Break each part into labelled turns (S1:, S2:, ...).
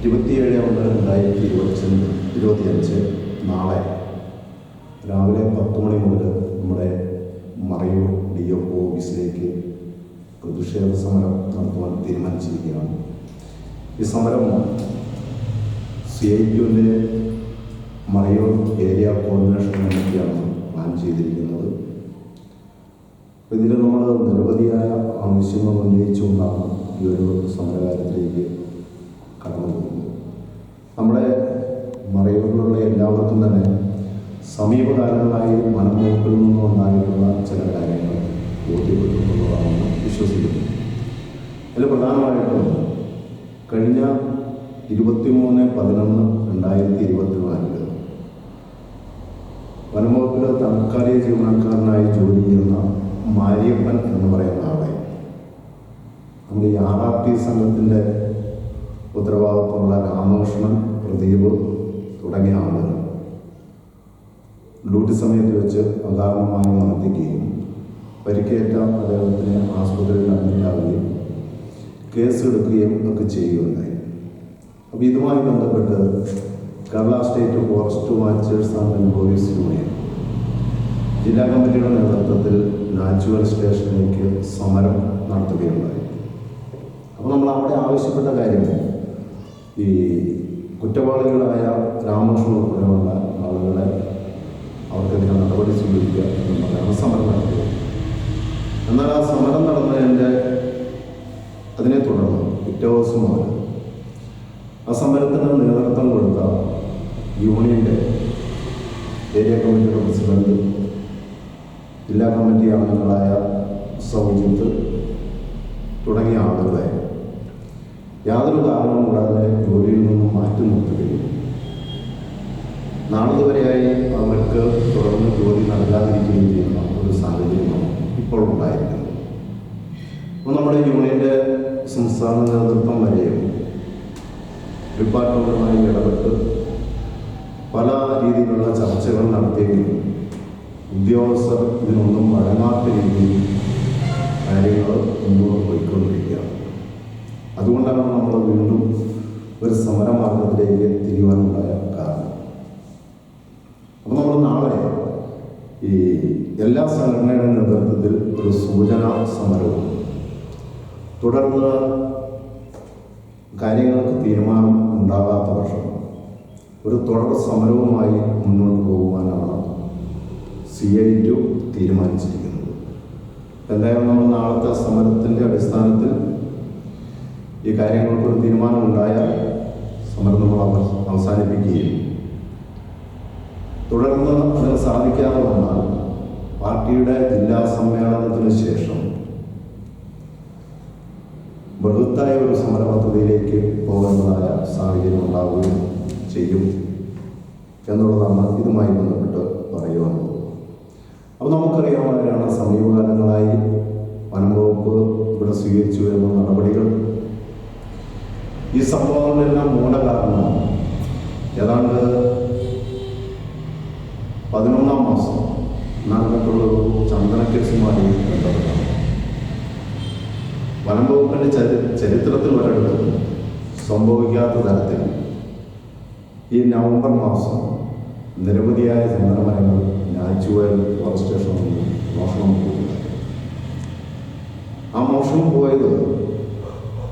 S1: ഇരുപത്തിയേഴ് ഒന്ന് രണ്ടായിരത്തി ഇരുപത്തി ഇരുപത്തിയഞ്ച് നാളെ രാവിലെ പത്ത് മണി മുതൽ നമ്മുടെ മറയൂർ ഡി എഫ് ഓഫീസിലേക്ക് പ്രതിഷേധ സമരം നടത്തുവാൻ തീരുമാനിച്ചിരിക്കുകയാണ്. ഈ സമരം സി ഐ ക്യുവിന്റെ മറയൂർ ഏരിയ കോർഡിനേഷൻ കമ്മിറ്റിയാണ് പ്ലാൻ ചെയ്തിരിക്കുന്നത്. ഇതിൽ നമ്മൾ നിരവധിയായ ആവശ്യങ്ങൾ ഉന്നയിച്ചുകൊണ്ടാണ് ഈ ഒരു സമരകാര്യത്തിലേക്ക് കടന്നു സമീപകാലങ്ങളായി നിന്നും നിന്നുണ്ടായിട്ടുള്ള ചില കാര്യങ്ങൾ ബോധ്യപ്പെട്ടിട്ടുള്ളതാണെന്ന് വിശ്വസിക്കുന്നു. അതിൽ പ്രധാനമായിട്ടും കഴിഞ്ഞ ഇരുപത്തിമൂന്ന് പതിനൊന്ന് രണ്ടായിരത്തി ഇരുപത്തിനാലിൽ വനംവകുപ്പിൽ താൽക്കാലിക ജീവനക്കാരനായി ജോലി ചെയ്യുന്ന മാരിയപ്പൻ എന്ന് പറയുന്ന ആളെ നമ്മുടെ ഈ ആർ ആർ ടി സംഘത്തിന്റെ ഉത്തരവാദിത്വമുള്ള രാമകൃഷ്ണൻ പ്രദീപ് തുടങ്ങിയ ആളുകൾ ഡ്യൂട്ടി സമയത്ത് വെച്ച് അകാരണമായി മർദ്ദിക്കുകയും പരിക്കേറ്റ അദ്ദേഹത്തിനെ ആസ്പത്രിയിൽ അഡ്മിറ്റാവുകയും കേസെടുക്കുകയും ഒക്കെ ചെയ്യുകയുണ്ടായി. അപ്പോൾ ഇതുമായി ബന്ധപ്പെട്ട് Kerala state forest watchers and employees union ജില്ലാ കമ്മിറ്റിയുടെ നേതൃത്വത്തിൽ നാച്ചുറൽ സ്റ്റേഷനിലേക്ക് സമരം നടത്തുകയുണ്ടായി. അപ്പോൾ നമ്മൾ അവിടെ ആവശ്യപ്പെട്ട കാര്യം ഈ കുറ്റവാളികളായ രാമകൃഷ്ണൻ ഉൾപ്പെടെയുള്ള ആളുകളെ അവർക്കെതിരെ നടപടി സ്വീകരിക്കുക എന്നുള്ളതാണ് സമരം നടത്തിയത് എന്നാൽ ആ സമരം നടന്നതിന്റെ അതിനെ തുടർന്ന് ദിവസം ആ സമരത്തിന് നേതൃത്വം കൊടുത്ത യൂണിയന്റെ ഏരിയ കമ്മിറ്റിയുടെ പ്രസിഡന്റ് ജില്ലാ കമ്മിറ്റി അംഗങ്ങളായ സൗജിത്ത് തുടങ്ങിയ ആളുകളെ യാതൊരു കാരണവും കൂടാതെ ജോലിയിൽ നിന്നും മാറ്റി നിർത്തുകയും നാളിതുവരെയായി അവർക്ക് തുടർന്ന് ജോലി നൽകാതിരിക്കുകയും ചെയ്യുന്ന ഒരു സാഹചര്യമാണ് ഇപ്പോൾ ഉണ്ടായിരിക്കുന്നത്. അപ്പോൾ നമ്മുടെ യൂണിയന്റെ സംസ്ഥാന നേതൃത്വം വരെയും ഡിപ്പാർട്ട്മെന്റുമായി ഇടപെട്ട് പല രീതിയിലുള്ള ചർച്ചകൾ നടത്തിയെങ്കിലും ഉദ്യോഗസ്ഥർ ഇതിനൊന്നും വഴങ്ങാത്ത രീതിയിൽ കാര്യങ്ങൾ മുന്നോട്ട് പോയിക്കൊണ്ടിരിക്കുകയാണ്. അതുകൊണ്ടാണ് നമ്മൾ വീണ്ടും ഒരു സമരമാർഗത്തിലേക്ക് തിരിയുവാനുണ്ടായ കാരണം. അപ്പോൾ നമ്മൾ നാളെ ഈ എല്ലാ സംഘടനയുടെ നേതൃത്വത്തിൽ ഒരു സൂചനാ സമരവും തുടർന്ന് കാര്യങ്ങൾക്ക് തീരുമാനം ഉണ്ടാകാത്ത പക്ഷം ഒരു തുടർ സമരവുമായി മുന്നോട്ട് പോകുവാനാണ് സി ഐ ടു തീരുമാനിച്ചിരിക്കുന്നത്. എന്തായാലും നമ്മൾ നാളത്തെ സമരത്തിന്റെ അടിസ്ഥാനത്തിൽ ഈ കാര്യങ്ങൾക്കൊരു തീരുമാനമുണ്ടായാൽ സമരം നമ്മൾ അവസാനിപ്പിക്കുകയും തുടർന്ന് അതിന് സാധിക്കാതെ വന്നാൽ പാർട്ടിയുടെ ജില്ലാ സമ്മേളനത്തിന് ശേഷം ബൃഹത്തായ ഒരു സമര പദ്ധതിയിലേക്ക് പോകേണ്ടതായ സാഹചര്യം ഉണ്ടാവുകയും ചെയ്യും എന്നുള്ളതാണ് ഇതുമായി ബന്ധപ്പെട്ട് പറയുവാനുള്ളത് അപ്പോൾ നമുക്കറിയാം ആരാണ് സമീപകാലങ്ങളായി വനംവകുപ്പ് ഇവിടെ സ്വീകരിച്ചു വരുന്ന നടപടികൾ. ഈ സംഭവങ്ങളെല്ലാം മൂലകാരണമാണ്. കാരണം ഏതാണ്ട് പതിനൊന്നാം മാസം നടന്നിട്ടുള്ള ഒരു ചന്ദന കേസുമായി ബന്ധപ്പെട്ടാണ് വനം വകുപ്പിന്റെ ചരി- ചരിത്രത്തിൽ ഒരിടത്തും സംഭവിക്കാത്ത തരത്തിൽ ഈ നവംബർ മാസം നിരവധിയായ ചന്ദനമരങ്ങൾ ഞാച്ചുവൽ ഫോറസ്റ്റ് സ്റ്റേഷനിൽ മോഷണം പോയി ആ മോഷണം പോയത്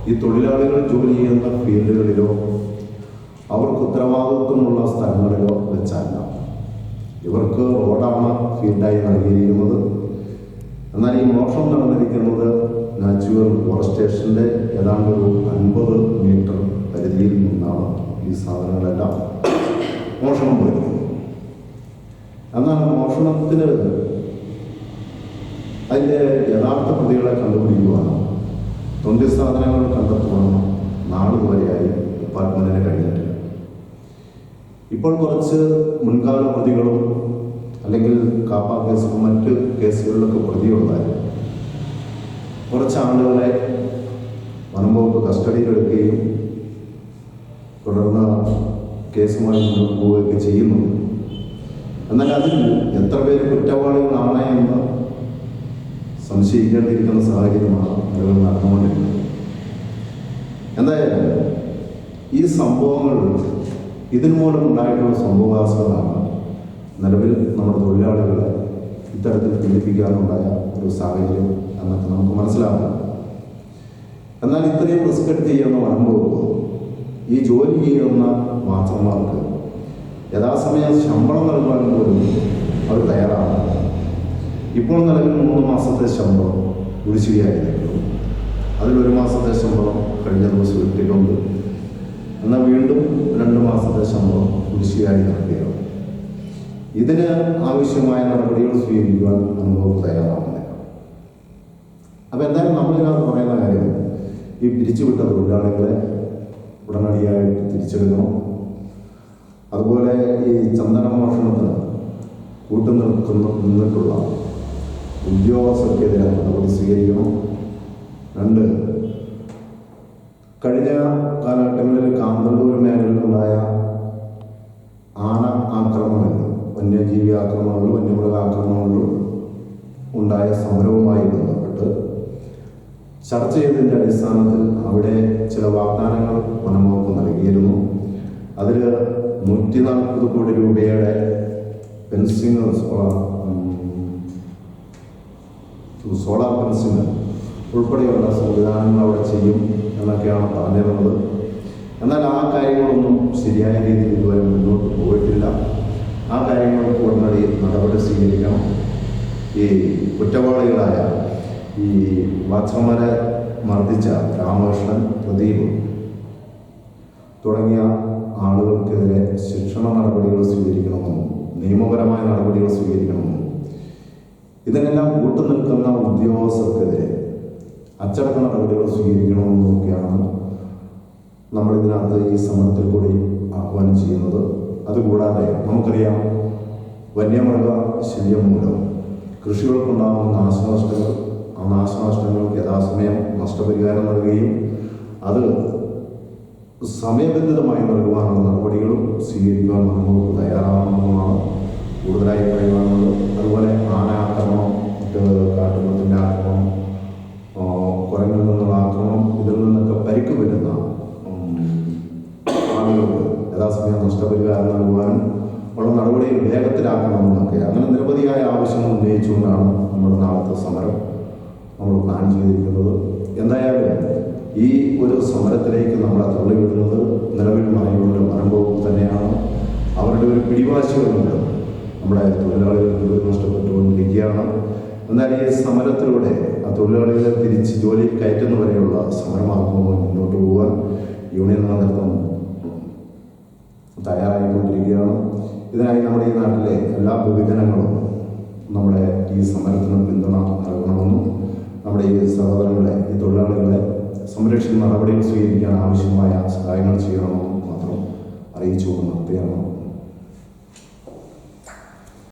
S1: ഈ തൊഴിലാളികൾ ജോലി ചെയ്യുന്ന ഫീൽഡുകളിലോ അവർക്ക് ഉത്തരവാദിത്വമുള്ള സ്ഥലങ്ങളിലോ വെച്ചല്ല ഇവർക്ക് റോഡാണ് ഫീൽഡായി നൽകിയിരിക്കുന്നത്. എന്നാൽ ഈ മോഷണം നടന്നിരിക്കുന്നത് നാച്ചുറൽ ഫോറസ്റ്റ് സ്റ്റേഷന്റെ ഏതാണ്ട് ഒരു അൻപത് മീറ്റർ പരിധിയിൽ നിന്നാണ് ഈ സാധനങ്ങളെല്ലാം മോഷണം പോയിരിക്കുന്നത്. എന്നാൽ മോഷണത്തിന് അതിന്റെ യഥാർത്ഥ പ്രതികളെ കണ്ടുപിടിക്കുവാനോ തൊണ്ടി സാധനങ്ങൾ കണ്ടെത്തുവാനോ നാളുവരെയായി ഡിപ്പാർട്ട്മെന്റിന് കഴിഞ്ഞിട്ടില്ല. ഇപ്പോൾ കുറച്ച് മുൻകാല പ്രതികളും അല്ലെങ്കിൽ കാപ്പ കേസും മറ്റ് കേസുകളിലൊക്കെ പ്രതിയുണ്ടായി കുറച്ച് ആളുകളെ വനം വകുപ്പ് കസ്റ്റഡിയിലെടുക്കുകയും തുടർന്ന് കേസുമായി മുന്നോട്ട് പോവുകയൊക്കെ ചെയ്യുന്നുണ്ട് എന്നാൽ അതിൽ എത്ര പേര് കുറ്റവാളികളാണ് എന്ന് സംശയിക്കേണ്ടിയിരിക്കുന്ന സാഹചര്യമാണ് നിലവിൽ നടന്നുകൊണ്ടിരിക്കുന്നത്. എന്തായാലും ഈ സംഭവങ്ങൾ ഇതിനു മൂലം ഉണ്ടായിട്ടുള്ള സംഭവവാസങ്ങളാണ് നിലവിൽ നമ്മുടെ തൊഴിലാളികളെ ഇത്തരത്തിൽ പീഡിപ്പിക്കാനുണ്ടായ ഒരു സാഹചര്യം എന്നൊക്കെ നമുക്ക് മനസ്സിലാവും. എന്നാൽ ഇത്രയും റിസ്ക് എടുത്ത് ചെയ്യുന്ന പറയുമ്പോൾ ഈ ജോലി ചെയ്യുന്ന മാത്രമാർക്ക് യഥാസമയം ശമ്പളം നൽകാൻ പോലും അവർ തയ്യാറാണ് ഇപ്പോൾ നിലവിൽ മൂന്ന് മാസത്തെ ശമ്പളം കുടിശ്ശികയായിരുന്നു അതിലൊരു മാസത്തെ ശമ്പളം കഴിഞ്ഞ ദിവസം ഇട്ടിട്ടുണ്ട്. എന്നാൽ വീണ്ടും രണ്ട് മാസത്തെ ശമ്പളം കുടിശ്ശികയായി നൽകുകയാണ് ഇതിന് ആവശ്യമായ നടപടികൾ സ്വീകരിക്കുവാൻ അനുഭവം തയ്യാറാവുന്നില്ല അപ്പം എന്തായാലും നമ്മളിതിനകത്ത് പറയുന്ന കാര്യം. ഈ പിരിച്ചുവിട്ട തൊഴിലാളികളെ ഉടനടിയായിട്ട് തിരിച്ചെടുക്കണം. അതുപോലെ ഈ ചന്ദന മോഷണത്തിന് കൂട്ടുനിൽക്കുന്ന നിന്നിട്ടുള്ള ഉദ്യോഗസ്ഥർക്കെതിരെ നടപടി സ്വീകരിക്കണം. രണ്ട് കഴിഞ്ഞ കാലഘട്ടങ്ങളിൽ കാന്തല്ലൂർ മേഖലയിലുണ്ടായ ആന ആക്രമണങ്ങൾ വന്യജീവി ആക്രമണങ്ങളും വന്യമൃഗ ആക്രമണങ്ങളും ഉണ്ടായ സമരവുമായി ബന്ധപ്പെട്ട് ചർച്ച ചെയ്തതിന്റെ അടിസ്ഥാനത്തിൽ അവിടെ ചില വാഗ്ദാനങ്ങൾ വനംവകുപ്പ് നൽകിയിരുന്നു. അതിൽ നൂറ്റി നാൽപ്പത് കോടി രൂപയുടെ ഫെൻസിങ് സോളാർ പെൻസിങ് ഉൾപ്പെടെയുള്ള സംവിധാനങ്ങൾ അവിടെ ചെയ്യും എന്നൊക്കെയാണ് പറഞ്ഞിരുന്നത്. എന്നാൽ ആ കാര്യങ്ങളൊന്നും ശരിയായ രീതിയിൽ ഇതുവരെ മുന്നോട്ട് പോയിട്ടില്ല. ആ കാര്യങ്ങൾക്ക് ഉടനടി നടപടി സ്വീകരിക്കണം. ഈ കുറ്റവാളികളായ ഈ വാച്ചമ്മരെ മർദ്ദിച്ച രാമകൃഷ്ണൻ പ്രദീപ് തുടങ്ങിയ ആളുകൾക്കെതിരെ ശിക്ഷണ നടപടികൾ സ്വീകരിക്കണമെന്നും നിയമപരമായ നടപടികൾ സ്വീകരിക്കണമെന്നും ഇതിനെല്ലാം കൂട്ടുനിൽക്കുന്ന ഉദ്യോഗസ്ഥർക്കെതിരെ അച്ചടക്ക നടപടികൾ സ്വീകരിക്കണമെന്നൊക്കെയാണ് നമ്മളിതിനകത്ത് ഈ സമരത്തിൽ കൂടി ആഹ്വാനം ചെയ്യുന്നത്. അതുകൂടാതെ നമുക്കറിയാം വന്യമൃഗ ശല്യം മൂലം കൃഷികൾക്കുണ്ടാകുന്ന നാശനഷ്ടങ്ങൾ ആ നാശനഷ്ടങ്ങൾക്ക് യഥാസമയം നഷ്ടപരിഹാരം നൽകുകയും അത് സമയബന്ധിതമായി നൽകുവാനുള്ള നടപടികളും സ്വീകരിക്കുവാൻ നമ്മൾ തയ്യാറാവണമെന്നാണ് കൂടുതലായി പറയുവാനുള്ളത്. അതുപോലെ ആന ആക്രമണം മറ്റ് കാട്ടുമൃഗത്തിന്റെ ആക്രമണം കുരങ്ങിൽ നിന്നുള്ള ആക്രമണം ഇതിൽ നിന്നൊക്കെ പരിക്ക് വരുന്ന ആളുകൾക്ക് യഥാസമയം നഷ്ടപരിഹാരം നൽകുവാനും ഉള്ള നടപടികൾ വേഗത്തിലാക്കണമെന്നൊക്കെ അങ്ങനെ നിരവധിയായ ആവശ്യങ്ങൾ ഉന്നയിച്ചുകൊണ്ടാണ് നമ്മുടെ നാളത്തെ സമരം നമ്മൾ പ്ലാൻ ചെയ്തിരിക്കുന്നത്. എന്തായാലും ഈ ഒരു സമരത്തിലേക്ക് നമ്മളെ തള്ളിവിടുന്നത് നിലവിൽ അനുഭവം തന്നെയാണ്. അവരുടെ ഒരു പിടിവാശികളുണ്ട് നമ്മുടെ തൊഴിലാളികൾ ജോലി നഷ്ടപ്പെട്ടുകൊണ്ടിരിക്കുകയാണ്. എന്നാൽ ഈ സമരത്തിലൂടെ ആ തൊഴിലാളികളെ തിരിച്ച് ജോലി കയറ്റുന്നവരെയുള്ള സമരമാർഗവുമായി മുന്നോട്ട് പോകാൻ യൂണിയൻ നേതൃത്വം തയ്യാറായിക്കൊണ്ടിരിക്കുകയാണ്. ഇതിനായി നമ്മുടെ ഈ നാട്ടിലെ എല്ലാ ബഹുജനങ്ങളും നമ്മുടെ ഈ സമരത്തിന് നമ്മുടെ ഈ സഹോദരങ്ങളെ ഈ തൊഴിലാളികളെ സംരക്ഷിക്കുന്ന നടപടികൾ സ്വീകരിക്കാൻ ആവശ്യമായ സഹായങ്ങൾ ചെയ്യണമെന്ന് മാത്രം അറിയിച്ചുകൊണ്ട് നിർത്തുകയാണ്.